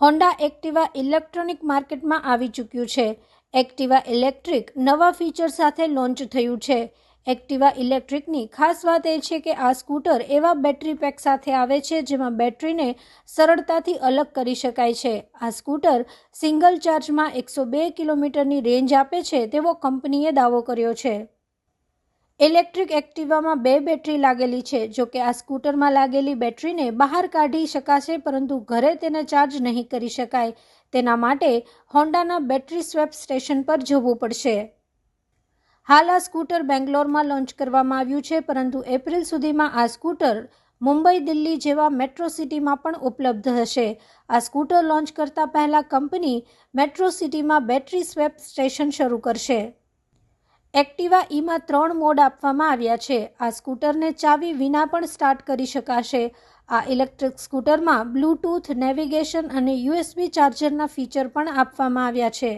Honda Activa electronic માર્કેટમાં આવી ચૂક્યું છે. એક્ટિવા ઇલેક્ટ્રિક નવા ફીચર સાથે લોન્ચ થયું છે. એક્ટિવા ઇલેક્ટ્રિકની ખાસ વાત એ છે કે આ સ્કૂટર એવા બેટરી પેક સાથે આવે છે જેમાં બેટરીને સરળતાથી અલગ કરી શકાય છે. આ સ્કૂટર સિંગલ ચાર્જમાં એકસો બે કિલોમીટરની રેન્જ આપે છે તેવો કંપનીએ દાવો કર્યો છે. ઇલેક્ટ્રિક એક્ટિવામાં બે બેટરી લાગેલી છે, જો કે આ સ્કૂટરમાં લાગેલી બેટરીને બહાર કાઢી શકાશે, પરંતુ ઘરે તેને ચાર્જ નહીં કરી શકાય. તેના માટે હોન્ડાના બેટરી સ્વેપ સ્ટેશન પર જવું પડશે. હાલ આ સ્કૂટર બેંગ્લોરમાં લોન્ચ કરવામાં આવ્યું છે, પરંતુ એપ્રિલ સુધીમાં આ સ્કૂટર મુંબઈ, દિલ્હી જેવા મેટ્રો સિટીમાં પણ ઉપલબ્ધ હશે. આ સ્કૂટર લોન્ચ કરતા પહેલા કંપની મેટ્રો સિટીમાં બેટરી સ્વેપ સ્ટેશન શરૂ કરશે. એક્ટિવા ઈમાં ત્રણ મોડ આપવામાં આવ્યા છે. આ સ્કૂટરને ચાવી વિના પણ સ્ટાર્ટ કરી શકાશે. આ ઇલેક્ટ્રિક સ્કૂટરમાં બ્લૂટૂથ, નેવિગેશન અને યુએસબી ચાર્જરના ફીચર પણ આપવામાં આવ્યા છે.